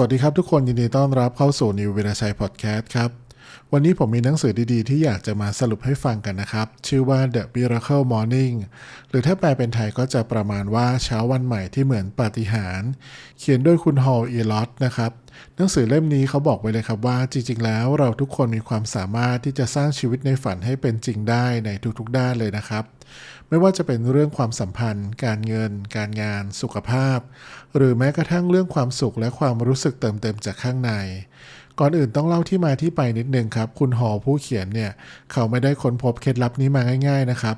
สวัสดีครับทุกคนยินดีต้อนรับเข้าสู่นิววิรชัยพอดแคสต์ครับ วันนี้ผมมีหนังสือดีๆ ที่อยากจะมาสรุปให้ฟังกันนะครับ ชื่อว่า The Miracle Morning หรือถ้าแปลเป็นไทยก็จะประมาณว่าเช้าวันใหม่ที่เหมือนปาฏิหาริย์เขียนโดยคุณฮอลอีลอตนะครับ หนังสือเล่มนี้เขาบอกไว้เลยครับว่าจริงๆ แล้วเราทุกคนมีความสามารถที่จะสร้างชีวิตในฝันให้เป็นจริงได้ในทุกๆด้านเลยนะครับ ไม่ว่าจะเป็นเรื่องความสัมพันธ์ การเงิน การงาน สุขภาพ หรือแม้กระทั่งเรื่องความสุขและความรู้สึกเติมเต็มจากข้างใน ก่อนอื่นต้องเล่าที่มาที่ไปนิดนึงครับ คุณหอผู้เขียนเนี่ยเขาไม่ได้ค้นพบเคล็ดลับนี้มาง่าย ๆนะครับ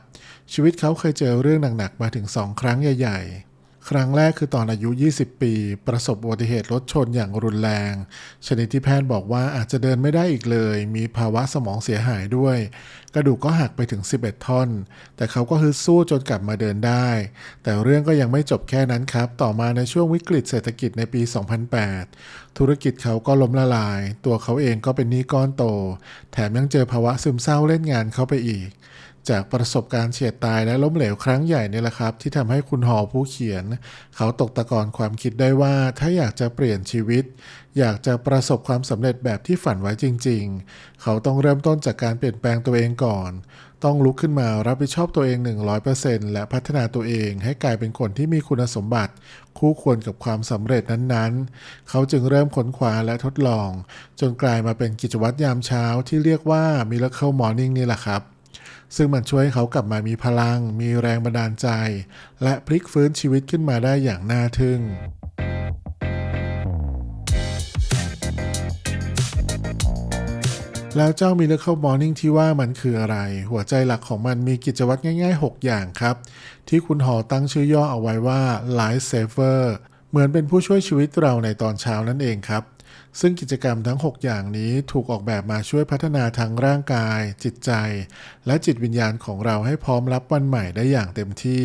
ชีวิตเขาเคยเจอเรื่องหนักๆมาถึง 2 ครั้งใหญ่ ๆ ครั้งแรกคือตอนอายุ 20 ปี ประสบอุบัติเหตุรถชนอย่างรุนแรง ชนิดที่แพทย์บอกว่าอาจจะเดินไม่ได้อีกเลย มีภาวะสมองเสียหายด้วย กระดูกก็หักไปถึง 11 ท่อน แต่เขาก็ฮึดสู้จนกลับมาเดินได้ แต่เรื่องก็ยังไม่จบแค่นั้นครับ ต่อมาในช่วงวิกฤตเศรษฐกิจในปี 2008 ธุรกิจเขาก็ล้มละลาย ตัวเขาเองก็เป็นหนี้ก้อนโต แถมยังเจอภาวะซึมเศร้าเล่นงานเข้าไปอีก จากประสบการณ์เฉียดตายและล้มเหลวครั้งใหญ่นี่แหละครับ ที่ทำให้คุณหอผู้เขียน เขาตกตะกอนความคิดได้ว่า ถ้าอยากจะเปลี่ยนชีวิต อยากจะประสบความสำเร็จแบบที่ฝันไว้จริง ๆ เขาต้องเริ่มต้นจากการเปลี่ยนแปลงตัวเองก่อน ต้องลุกขึ้นมารับผิดชอบตัวเอง 100%และพัฒนาตัวเองให้กลายเป็นคนที่มีคุณสมบัติ คู่ควรกับความสำเร็จนั้นๆ เขาจึงเริ่มค้นคว้าและทดลอง จนกลายมาเป็นกิจวัตรยามเช้าที่เรียกว่า Miracle Morning นี่แหละครับ ซึ่งมันช่วยให้เขากลับมามีพลัง มีแรงบันดาลใจ และพลิกฟื้นชีวิตขึ้นมาได้อย่างน่าทึ่งแล้วเจ้า Miracle Morning ที่ว่ามันคืออะไร หัวใจหลักของมันมีกิจวัตรง่ายๆ 6 อย่างครับ ที่คุณหอตั้งชื่อย่อเอาไว้ว่า Life Saver เหมือนเป็นผู้ช่วยชีวิตเราในตอนเช้านั่นเองครับ ซึ่งกิจกรรมทั้ง 6 อย่างนี้ถูกออกแบบมาช่วยพัฒนาทั้งร่างกาย จิตใจ และจิตวิญญาณของเราให้พร้อมรับวันใหม่ได้อย่างเต็มที่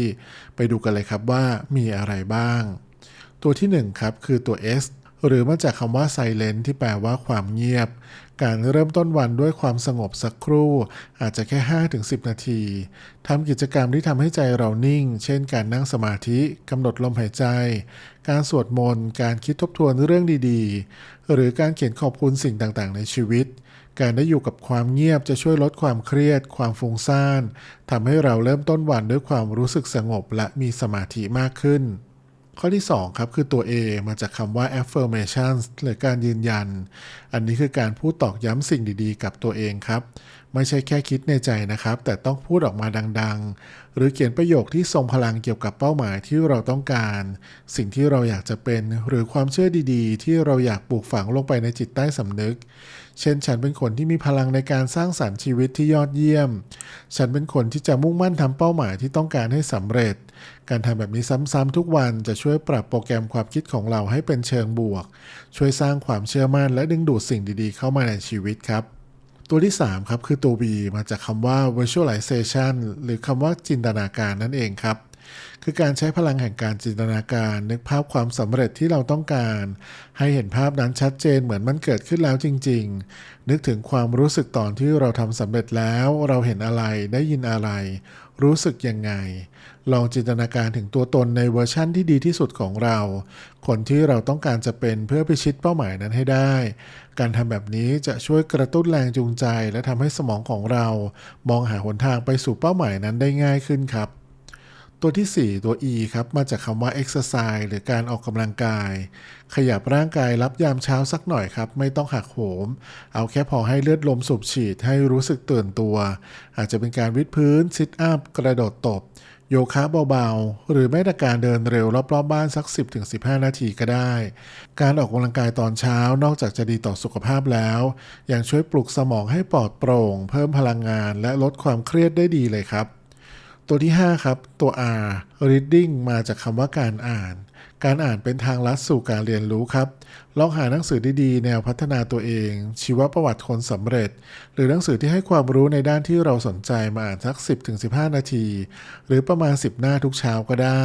ไปดูกันเลยครับว่ามีอะไรบ้าง ตัวที่1ครับคือตัว S หรือมาจากคำว่า silent ที่แปลว่าความเงียบ การเริ่มต้นวันด้วยความสงบสักครู่ อาจจะแค่ 5-10 นาทีทำกิจกรรมที่ทำให้ใจเรานิ่ง เช่นการนั่งสมาธิกำหนดลมหายใจ การสวดมนต์การคิดทบทวนเรื่องดีๆ หรือการเขียนขอบคุณสิ่งต่างๆ ในชีวิต การได้อยู่กับความเงียบจะช่วยลดความเครียด ความฟุ้งซ่านทำให้เราเริ่มต้นวันด้วยความรู้สึกสงบและมีสมาธิมากขึ้น ข้อที่ 2 ครับ คือตัว A มาจากคำว่า affirmations หรือการยืนยัน อันนี้คือการพูดตอกย้ำสิ่งดีๆ กับตัวเองครับ ไม่ใช่แค่คิดในใจนะครับ แต่ต้องพูดออกมาดังๆ หรือเขียนประโยคที่ทรงพลังเกี่ยวกับเป้าหมายที่เราต้องการ สิ่งที่เราอยากจะเป็น หรือความเชื่อดีๆ ที่เราอยากปลูกฝังลงไปในจิตใต้สำนึก เช่น ฉันเป็นคนที่มีพลังในการสร้างสรรค์ชีวิตที่ยอดเยี่ยม ฉันเป็นคนที่จะมุ่งมั่นทำเป้าหมายที่ต้องการให้สำเร็จ การทำแบบนี้ซ้ำๆทุกวันจะช่วยปรับโปรแกรมความคิดของเราให้เป็นเชิงบวก ช่วยสร้างความเชื่อมั่นและดึงดูดสิ่งดีๆ เข้ามาในชีวิตครับ ตัวที่ 3 ครับคือตัว V มาจากคำว่า visualization หรือคำว่าจินตนาการนั่นเองครับ คือการใช้พลังแห่งการจินตนาการนึกภาพความสำเร็จที่เราต้องการ ให้เห็นภาพนั้นชัดเจนเหมือนมันเกิดขึ้นแล้วจริง ๆ นึกถึงความรู้สึกตอนที่เราทำสำเร็จแล้ว เราเห็นอะไรได้ยินอะไร รู้สึกยังไง ลองจินตนาการถึงตัวตนในเวอร์ชั่นที่ดีที่สุดของเรา คนที่เราต้องการจะเป็นเพื่อไปชิดเป้าหมายนั้นให้ได้ การทำแบบนี้จะช่วยกระตุ้นแรงจูงใจ และทำให้สมองของเรา มองหาหนทางไปสู่เป้าหมายนั้นได้ง่ายขึ้นครับ ตัวที่ 4 ตัว E ครับ มาจากคำว่า exercise หรือการออกกำลังกาย ขยับร่างกายรับยามเช้าสักหน่อยครับ ไม่ต้องหักโหม เอาแค่พอให้เลือดลมสูบฉีดให้รู้สึกตื่นตัว อาจจะเป็นการวิดพื้น ซิทอัพ กระโดดตบ โยคะเบาๆ หรือแม้แต่การเดินเร็วรอบๆบบ้านสัก 10-15 นาทีก็ได้ การออกกำลังกายตอนเช้านอกจากจะดีต่อสุขภาพแล้ว ยังช่วยปลุกสมองให้ปลอดโปร่ง เพิ่มพลังงาน และลดความเครียดได้ดีเลยครับ ตัวที่ 5 ครับ ตัว R reading มาจากคำว่าการอ่าน การอ่านเป็นทางลัดสู่การเรียนรู้ครับ ลองหาหนังสือดีๆ แนวพัฒนาตัวเอง ชีวประวัติคนสำเร็จ หรือหนังสือที่ให้ความรู้ในด้านที่เราสนใจมาอ่านสัก 10-15 นาที หรือประมาณ 10 หน้าทุกเช้าก็ได้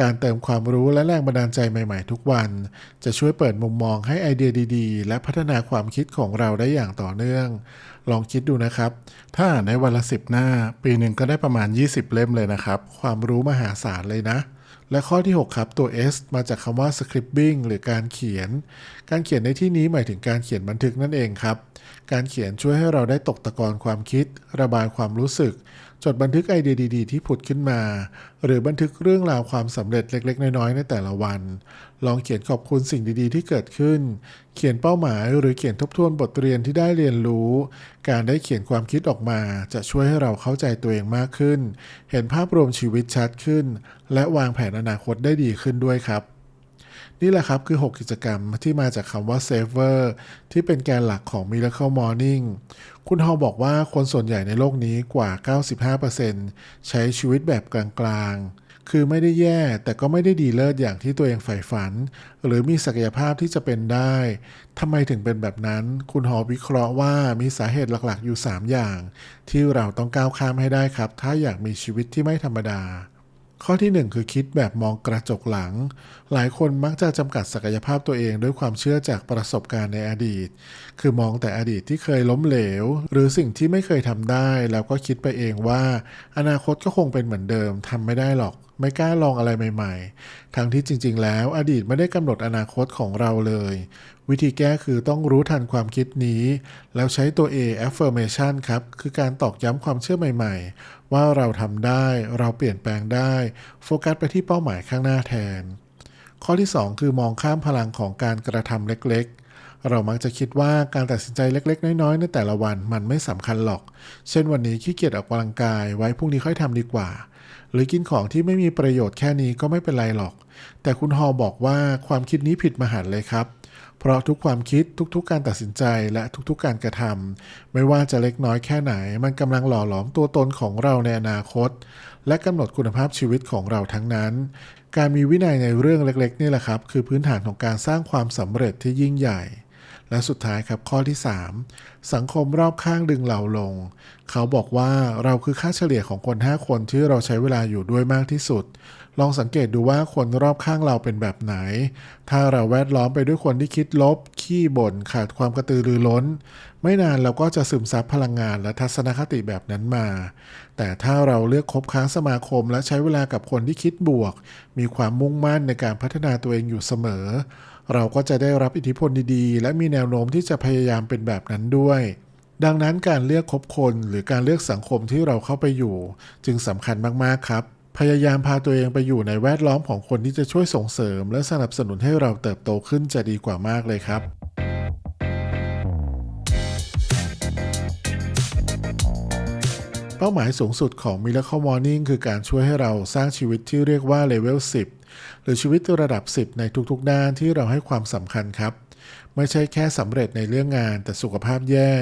การเติมความรู้และแรงบันดาลใจใหม่ๆ ทุกวัน จะช่วยเปิดมุมมองให้ไอเดียดีๆ และพัฒนาความคิดของเราได้อย่างต่อเนื่อง ลองคิดดูนะครับ ถ้าอ่านในวันละ 10 หน้า ปีหนึ่งก็ได้ประมาณ 20 เล่มเลยนะครับ ความรู้มหาศาลเลยนะ และข้อที่ 6 ครับ ตัว S มาจากคำว่า scribbling หรือการเขียน การเขียนในที่นี้หมายถึงการเขียนบันทึกนั่นเองครับ การเขียนช่วยให้เราได้ตกตะกอนความคิด ระบายความรู้สึก จดบันทึกไอเดียดีๆ ที่ผุดขึ้นมา หรือบันทึกเรื่องราวความสำเร็จเล็ก ๆ น้อยๆในแต่ละวัน ลองเขียนขอบคุณสิ่งดีๆ ที่เกิดขึ้น เขียนเป้าหมายหรือเขียนทบทวนบทเรียนที่ได้เรียนรู้ การได้เขียนความคิดออกมา จะช่วยให้เราเข้าใจตัวเองมากขึ้น เห็นภาพรวมชีวิตชัดขึ้น และวางแผนอนาคตได้ดีขึ้นด้วยครับ นี่แหละครับคือ 6 กิจกรรมที่มาจากคำว่า Saver ที่เป็นแกนหลักของ Miracle Morning คุณฮอบอกว่าคนส่วนใหญ่ในโลกนี้กว่า 95%ใช้ชีวิตแบบกลางๆ คือไม่ได้แย่แต่ก็ไม่ได้ดีเลิศอย่างที่ตัวเองใฝ่ฝัน หรือมีศักยภาพที่จะเป็นได้ทำไมถึงเป็นแบบนั้น คุณฮอวิเคราะห์ว่ามีสาเหตุหลักๆอยู่ 3 อย่าง ที่เราต้องก้าวข้ามให้ได้ครับ ถ้าอยากมีชีวิตที่ไม่ธรรมดา ข้อที่ 1 คือคิดแบบมองกระจกหลัง หลายคนมักจะจำกัดศักยภาพตัวเองด้วยความเชื่อจากประสบการณ์ในอดีต คือมองแต่อดีตที่เคยล้มเหลว หรือสิ่งที่ไม่เคยทำได้ แล้วก็คิดไปเองว่า อนาคตก็คงเป็นเหมือนเดิมทำไม่ได้หรอก ไม่กล้าลองอะไรใหม่ๆ ทั้งที่จริง ๆ แล้วอดีตไม่ได้กำหนดอนาคตของเราเลย วิธีแก้คือต้องรู้ทันความคิดนี้ แล้วใช้ตัว A affirmation ครับ คือการตอกย้ำความเชื่อใหม่ ๆ ว่าเราทำได้ เราเปลี่ยนแปลงได้ โฟกัสไปที่เป้าหมายข้างหน้าแทน ข้อที่ 2 คือมองข้ามพลังของการกระทำเล็กๆ เรามักจะคิดว่าการตัดสินใจเล็ก ๆ น้อย ๆ ในแต่ละวันมันไม่สำคัญหรอก เช่นวันนี้ขี้เกียจออกกำลังกายไว้พรุ่งนี้ค่อยทำดีกว่า หรือกินของที่ไม่มีประโยชน์แค่นี้ก็ไม่เป็นไรหรอก แต่คุณฮอบอกว่าความคิดนี้ผิดมหันเลยครับ เพราะทุกความคิดทุกๆ การตัดสินใจและทุกๆ การกระทำไม่ว่าจะเล็กน้อยแค่ไหน มันกำลังหล่อหลอมตัวตนของเราในอนาคต และกำหนดคุณภาพชีวิตของเราทั้งนั้นการมีวินัยในเรื่องเล็กๆนี่แหละครับ คือพื้นฐานของการสร้างความสำเร็จที่ยิ่งใหญ่ และสุดท้ายครับข้อที่ 3 สังคมรอบข้างดึงเราลง เขาบอกว่าเราคือค่าเฉลี่ยของคน 5 คนที่เราใช้เวลาอยู่ด้วยมากที่สุด ลองสังเกตดูว่าคนรอบข้างเราเป็นแบบไหน ถ้าเราแวดล้อมไปด้วยคนที่คิดลบ ขี้บ่นขาดความกระตือรือร้น ไม่นานเราก็จะซึมซับพลังงานและทัศนคติแบบนั้นมา แต่ถ้าเราเลือกคบค้าสมาคม และใช้เวลากับคนที่คิดบวก มีความมุ่งมั่นในการพัฒนาตัวเองอยู่เสมอ เราก็จะได้รับอิทธิพลดีๆ และมีแนวโน้มที่จะพยายามเป็นแบบนั้นด้วย ดังนั้นการเลือกคบคนหรือการเลือกสังคมที่เราเข้าไปอยู่ จึงสำคัญมากๆครับ พยายามพาตัวเองไปอยู่ในแวดล้อมของคนที่จะช่วยส่งเสริม และสนับสนุนให้เราเติบโตขึ้นจะดีกว่ามากเลยครับเป้าหมายสูงสุดของ Miracle Morning คือการช่วยให้เราสร้างชีวิตที่เรียกว่าเลเวล10 หรือชีวิตระดับ 10 ในทุกๆ ด้านที่เราให้ความสำคัญครับ ไม่ใช่แค่สำเร็จในเรื่องงานแต่สุขภาพแย่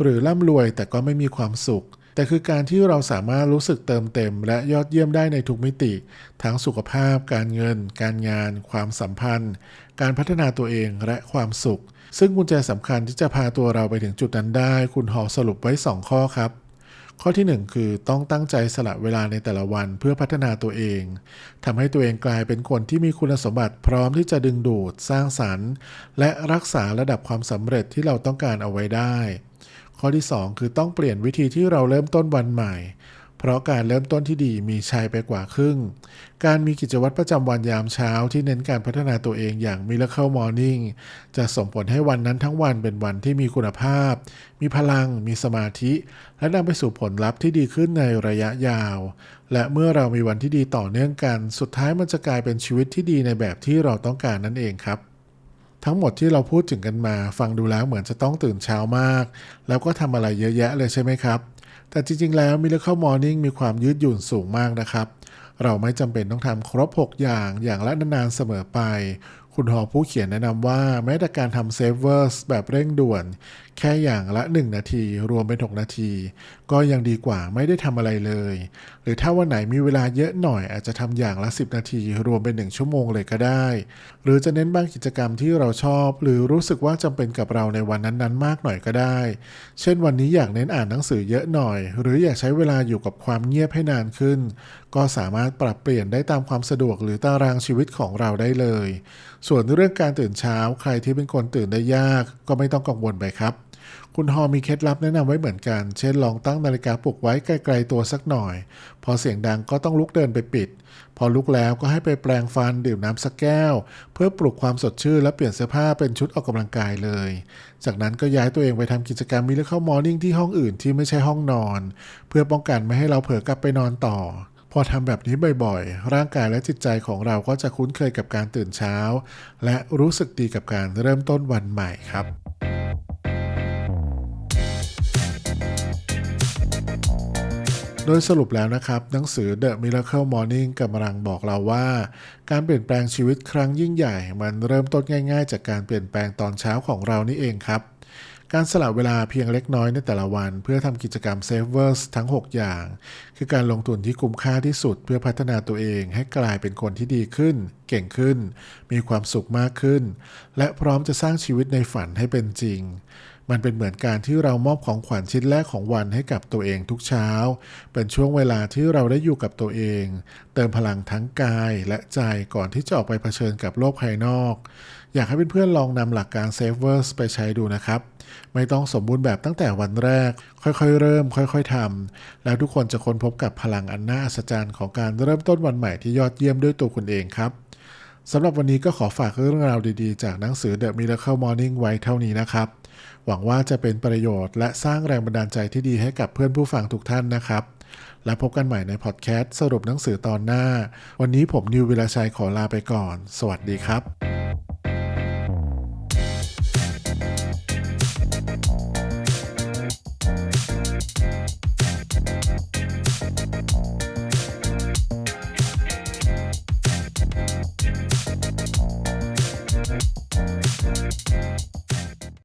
หรือร่ำรวยแต่ก็ไม่มีความสุข แต่คือการที่เราสามารถรู้สึกเติมเต็ม และยอดเยี่ยมได้ในทุกมิติ ทั้งสุขภาพ การเงิน การงาน ความสัมพันธ์ การพัฒนาตัวเองและความสุข ซึ่งกุญแจสำคัญที่จะพาตัวเราไปถึงจุดนั้นได้ คุณหอสรุปไว้ 2 ข้อครับ ข้อที่ 1 คือต้องตั้งใจสละเวลาในแต่ละวันเพื่อพัฒนาตัวเองทำให้ตัวเองกลายเป็นคนที่มีคุณสมบัติพร้อมที่จะดึงดูดสร้างสรรค์ และรักษาระดับความสำเร็จที่เราต้องการเอาไว้ได้ ข้อที่ 2 คือต้องเปลี่ยนวิธีที่เราเริ่มต้นวันใหม่ เพราะการเริ่มต้นที่ดีมีชัยไปกว่าครึ่ง การมีกิจวัตรประจำวันยามเช้าที่เน้นการพัฒนาตัวเองอย่าง Miracle Morning จะส่งผลให้วันนั้นทั้งวันเป็นวันที่มีคุณภาพ มีพลัง มีสมาธิ และนำไปสู่ผลลัพธ์ที่ดีขึ้นในระยะยาว และเมื่อเรามีวันที่ดีต่อเนื่องกัน สุดท้ายมันจะกลายเป็นชีวิตที่ดีในแบบที่เราต้องการนั่นเองครับทั้งหมดที่เราพูดถึงกันมา ฟังดูแล้วเหมือนจะต้องตื่นเช้ามาก แล้วก็ทำอะไรเยอะแยะเลยใช่ไหมครับ แต่จริง ๆ แล้ว Miracle Morning มีความยืดหยุ่นสูงมากนะครับ เราไม่จำเป็นต้องทำครบ 6 อย่างอย่างละนานๆเสมอไป คุณหอผู้เขียนแนะนำว่าแม้แต่การทำเซฟเวอร์สแบบเร่งด่วน แค่อย่างละ 1 นาทีรวมเป็น 6 นาที ก็ยังดีกว่าไม่ได้ทำอะไรเลย หรือถ้าวันไหนมีเวลาเยอะหน่อยอาจจะทำอย่างละ 10 นาทีรวมเป็น 1 ชั่วโมงเลยก็ได้ หรือจะเน้นบางกิจกรรมที่เราชอบ หรือรู้สึกว่าจำเป็นกับเราในวันนั้นๆ มากหน่อยก็ได้ เช่นวันนี้อยากเน้นอ่านหนังสือเยอะหน่อย หรืออยากใช้เวลาอยู่กับความเงียบให้นานขึ้น ก็สามารถปรับเปลี่ยนได้ตามความสะดวกหรือตารางชีวิตของเราได้เลย ส่วนเรื่องการตื่นเช้าใครที่เป็นคนตื่นได้ยาก ก็ไม่ต้องกังวลไปครับ คุณฮอมีเคล็ดลับแนะนำไว้เหมือนกัน เช่นลองตั้งนาฬิกาปลุกไว้ไกลๆตัวสักหน่อย พอเสียงดังก็ต้องลุกเดินไปปิด พอลุกแล้วก็ให้ไปแปรงฟันดื่มน้ำสักแก้ว เพื่อปลุกความสดชื่นและเปลี่ยนเสื้อผ้าเป็นชุดออกกำลังกายเลย จากนั้นก็ย้ายตัวเองไปทำกิจกรรมมิลเคิลมอร์นิ่งที่ห้องอื่นที่ไม่ใช่ห้องนอน เพื่อป้องกันไม่ให้เราเผลอกลับไปนอนต่อพอทำแบบนี้บ่อยๆ ร่างกายและจิตใจของเราก็จะคุ้นเคยกับการตื่นเช้า และรู้สึกดีกับการเริ่มต้นวันใหม่ครับ โดยสรุปแล้วนะครับ หนังสือ The Miracle Morning กำลังบอกเราว่า การเปลี่ยนแปลงชีวิตครั้งยิ่งใหญ่ มันเริ่มต้นง่าย ๆ จากการเปลี่ยนแปลงตอนเช้าของเรานี่เองครับ การสละเวลาเพียงเล็กน้อยในแต่ละวัน เพื่อทำกิจกรรม Savers ทั้ง 6 อย่าง คือการลงทุนที่คุ้มค่าที่สุดเพื่อพัฒนาตัวเองให้กลายเป็นคนที่ดีขึ้น เก่งขึ้น มีความสุขมากขึ้น และพร้อมจะสร้างชีวิตในฝันให้เป็นจริง มันเป็นเหมือนการที่เรามอบของขวัญชิ้นแรกของวันให้กับตัวเองทุกเช้า เป็นช่วงเวลาที่เราได้อยู่กับตัวเอง เติมพลังทั้งกายและใจก่อนที่จะออกไปเผชิญกับโลกภายนอก อยากให้เพื่อนๆลองนำหลักการ Savers ไปใช้ดูนะครับ ไม่ต้องสมบูรณ์แบบตั้งแต่วันแรก ค่อยๆ เริ่ม ค่อยๆทำแล้วทุกคนจะค้นพบกับพลังอันน่าอัศจรรย์ของการเริ่มต้นวันใหม่ที่ยอดเยี่ยมด้วยตัวคุณเองครับสำหรับวันนี้ก็ขอฝากเรื่องราวดีๆ จากหนังสือ The Miracle Morning ไว้เท่านี้นะครับ หวังว่าจะเป็นประโยชน์และสร้างแรงบันดาลใจที่ดีให้กับเพื่อนผู้ฟังทุกท่านนะครับ และพบกันใหม่ในพอดแคสต์สรุปหนังสือตอนหน้า วันนี้ผมนิววิลาชัยขอลาไปก่อน สวัสดีครับ